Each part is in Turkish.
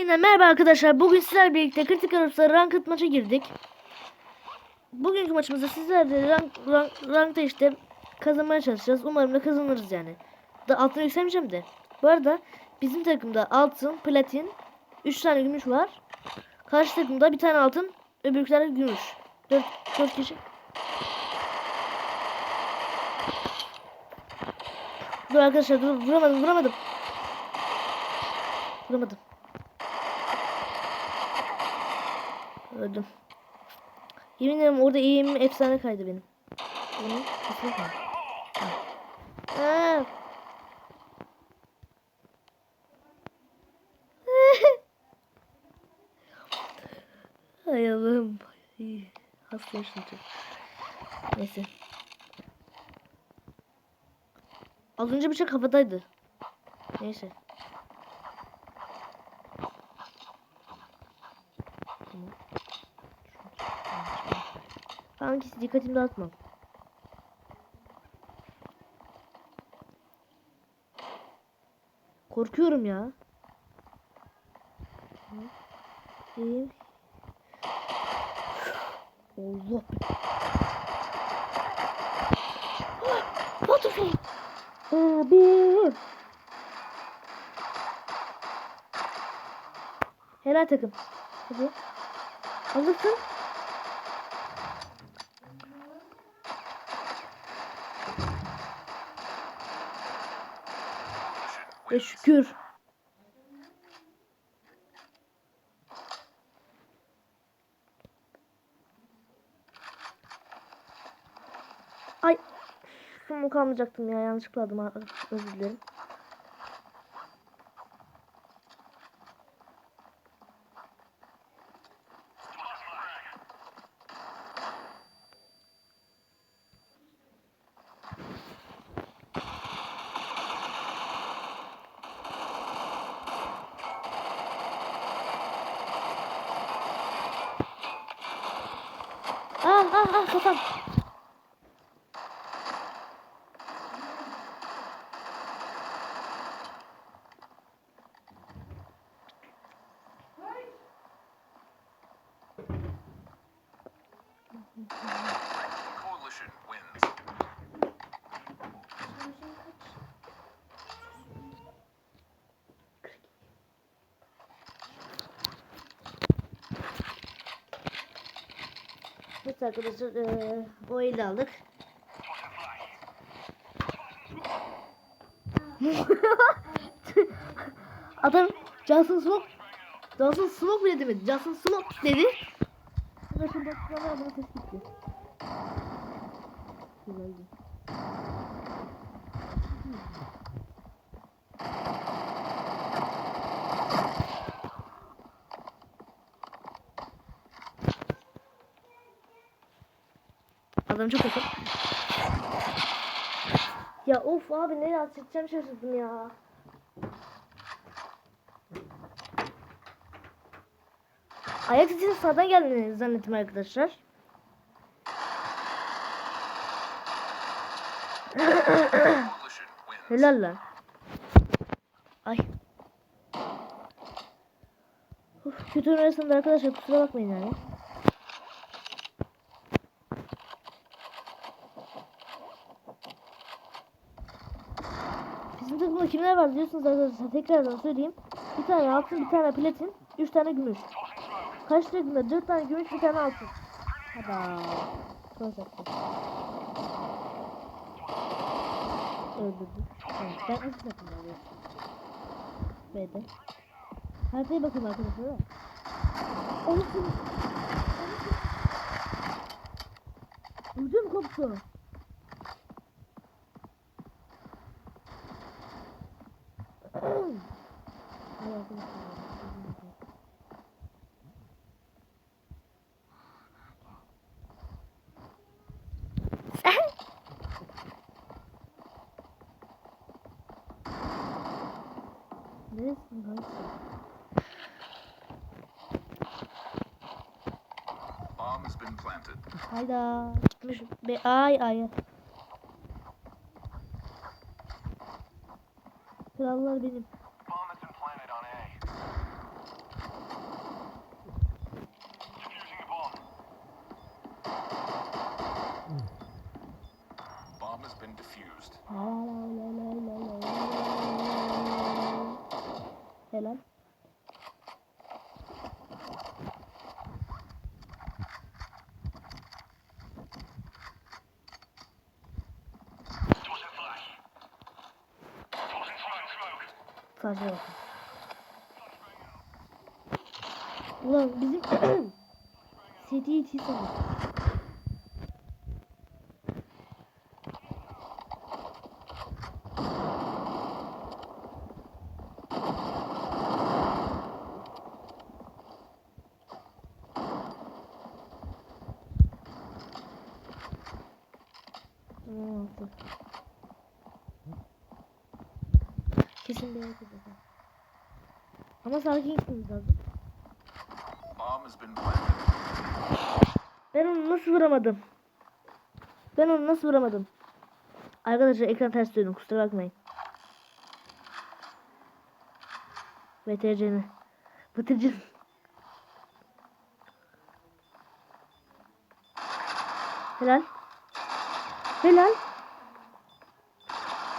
yeniden merhaba arkadaşlar. Bugün sizlerle birlikte kritik arasında ranked maça girdik. Bugünkü maçımızda sizlerle rank, rank, rankta işte kazanmaya çalışacağız. Umarım da kazanırız yani. Da altına yükselmeyeceğim de. Bu arada bizim takımda altın, platin, 3 tane gümüş var. Karşı takımda bir tane altın, öbürküler gümüş. 4, 4 kişi. Dur arkadaşlar dur vuramadım vuramadım. Vuramadım. Öldüm. Yemin ederim orada eğimim efsane kaydı benim. Benim kesinlikle. Ha. Hay Allah'ım. Hastayım şimdi. Neyse. Az önce bıçak havadaydı. Neyse. Tamam. Hangisi dikkatimi dağıtmam. Korkuyorum ya. İyi. Allah. Fuck? Abi. Helal takım. Hadi. Alırsın. Ya şükür. Ay. Şunu kalmayacaktım ya. Yanlışlıkla adım a- özür dilerim. Ah ah ah kafam. Coalition wins. Evet arkadaşlar eee o aldık. Adam Johnson Smoke Johnson Smoke bile demedi. Johnson Smoke dedi. Bakın bak bana bana ses gitti. Güzeldi. Adam çok kötü. Ya of abi nereye atacağım şaşırdım ya. Ayak sesinin sağdan geldiğini zannettim arkadaşlar. Helal lan. Ay. Uf, kötü oynarsanız arkadaşlar kusura bakmayın yani. Takımda kimler var diyorsunuz arkadaşlar tekrardan söyleyeyim. Bir tane altın, bir tane platin, üç tane gümüş. Kaç takımda? Dört tane gümüş, bir tane altın. Hada. Çok. Öldürdüm. Evet, ben asıl takımda alıyorum. B'de. Haritaya bakın arkadaşlar. da. Olsun. Ödüm koptu. Ay arkadaşlar. Sen Neresin kanka? Bomb has been planted. Hayda. Gitmiş. Be ay ay. Krallar benim. Helal. Sadece bakın. Ulan bizim CD'yi çizsene. Tamam Ama sakin gitmemiz lazım. Ben onu nasıl vuramadım? Ben onu nasıl vuramadım? Arkadaşlar ekran ters dönün kusura bakmayın. VTC'ni. Bıtırcın. Helal. Helal.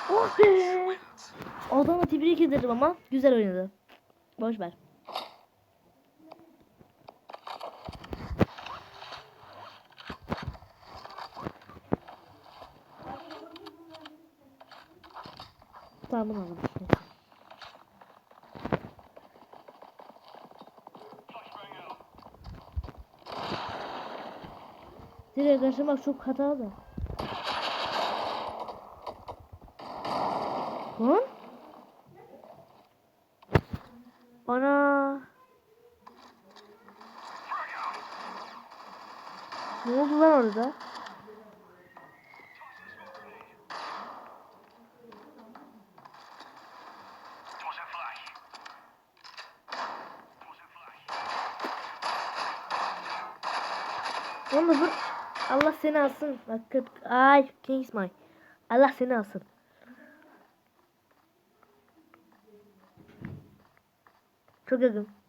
Oh be. Adamı tebrik ederim ama güzel oynadı. Boş ver. Tamam bunu alalım. Direkt kaçırmak çok hatalı. Lan? Ana. Ne oldu lan orada? Oğlum dur. Allah seni alsın. Bak ay Kings my. Allah seni alsın. Çok yakın.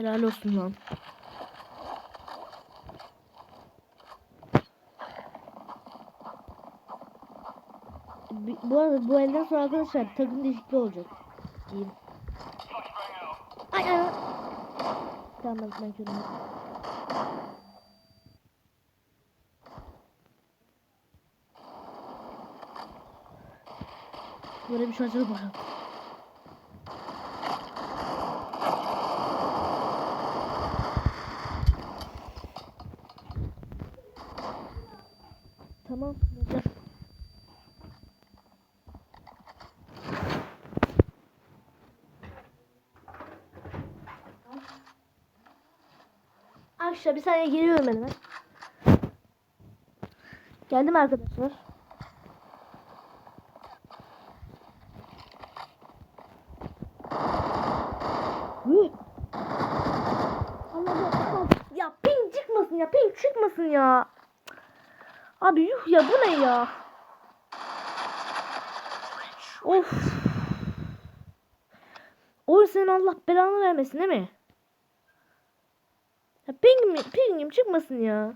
Helal olsun lan. Bu arada bu elden sonra arkadaşlar takım değişikliği olacak. Diyeyim. Ay ay. Tamam ben, körüm. Böyle bir şey açalım bakalım. Tamam. Yeter. Aşağı bir saniye geliyorum ben hemen. Geldim arkadaşlar. Allah. Ya ping çıkmasın ya ping çıkmasın ya. Abi yuh ya bu ne ya? Of. O senin Allah belanı vermesin değil mi? Ya ping mi? Pingim çıkmasın ya.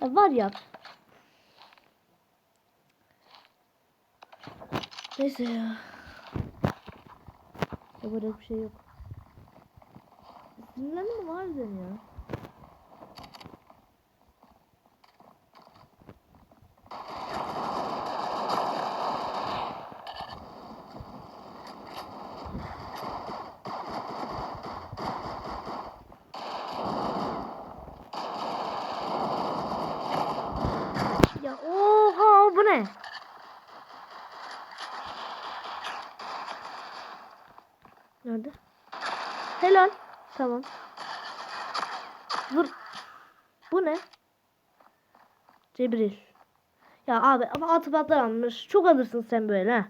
ya var ya. Neyse ya. Yapacak bir şey yok. Mi harbiden ya? Ya oha bu ne? Nerede? Helal. Tamam. Vur. Bu ne? Cebril. Ya abi ama atıp atlar almış. Çok alırsın sen böyle ha.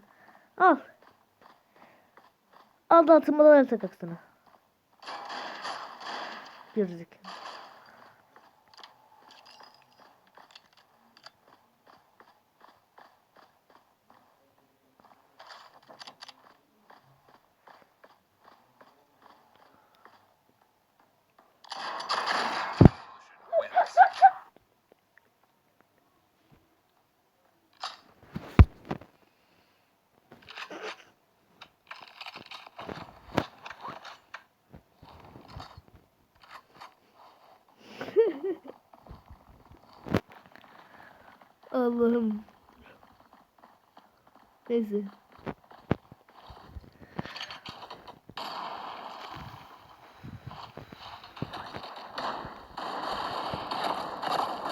Al. Al da atımları takak sana. Allah'ım. Neyse.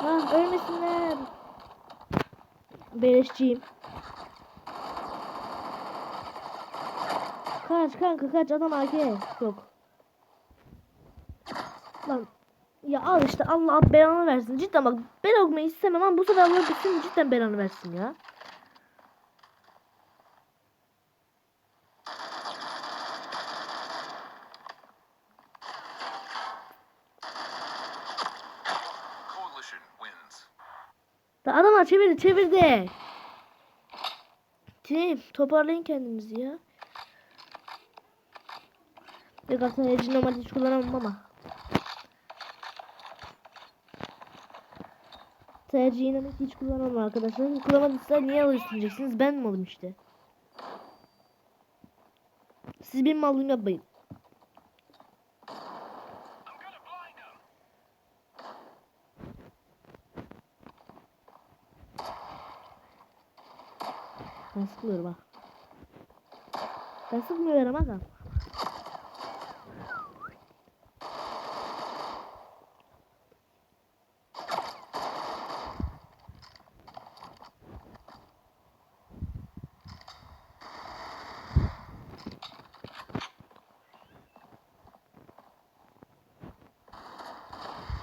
Lan ölmesinler. Beleşçiyim. Kaç kanka kaç adam AK yok. Lan ya al işte Allah belanı versin. Cidden bak ben olmayı istemem ama bu sefer Allah bitsin cidden belanı versin ya. Da adamlar çevirdi çevirdi. Tim toparlayın kendinizi ya. Yok aslında Edge'i normalde hiç kullanamam ama. Tercihi inanın hiç kullanamam arkadaşlar. Kullanmadıysa niye diyeceksiniz. Ben malım işte. Siz benim mallığımı yapmayın. Ben sıkmıyorum ha. Ben sıkmıyorum aga.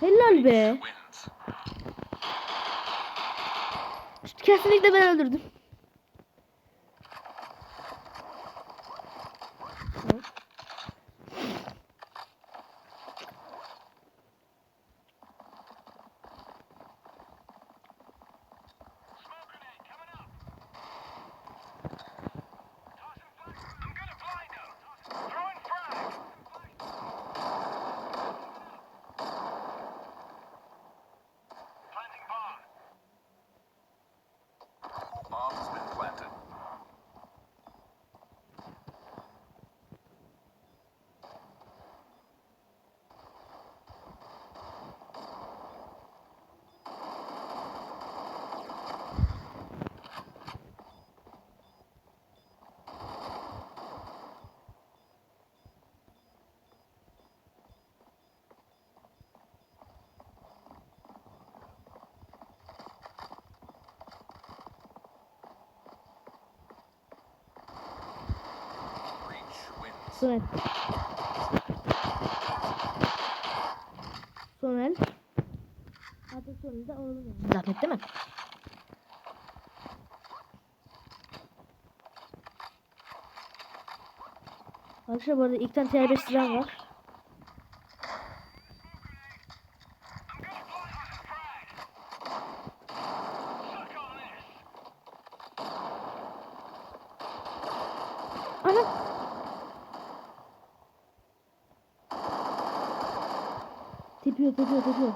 Helal be. Kesinlikle ben öldürdüm. Wins. Sonel. Sonel. Artık sonunda oğlum. Zahmet değil mi? Arkadaşlar bu arada ilk tane TR5 silahım var. Tepiyor, tepiyor, tepiyor.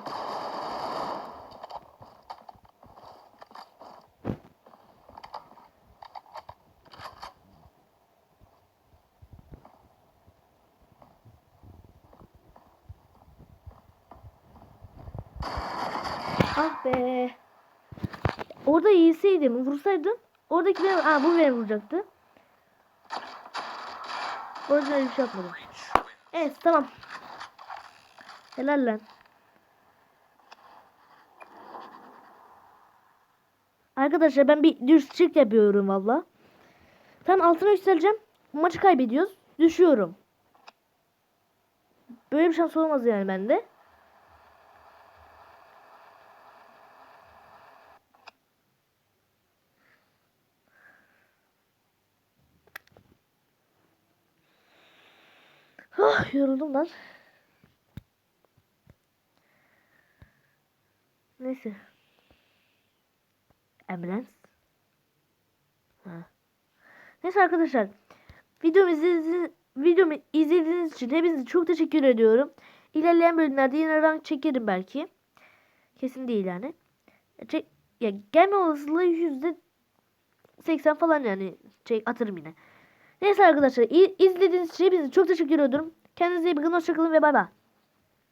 Ah be. Orada iyiseydim, vursaydım. Oradaki benim, aa bu beni vuracaktı. Orada öyle bir şey yapmadım. Evet tamam. Helal lan. Arkadaşlar ben bir düz çık yapıyorum valla. Tam altına yükseleceğim. Maçı kaybediyoruz. Düşüyorum. Böyle bir şans olmaz yani bende. Ah yoruldum lan. Neyse. Ambulans. Ha. Neyse arkadaşlar. Videomu izlediğiniz, videomu izlediğiniz için hepinize çok teşekkür ediyorum. İlerleyen bölümlerde yine rank çekerim belki. Kesin değil yani. Çek, ya gelme olasılığı yüzde 80 falan yani şey atarım yine. Neyse arkadaşlar izlediğiniz için hepinize çok teşekkür ediyorum. Kendinize iyi bakın hoşçakalın ve bay bay.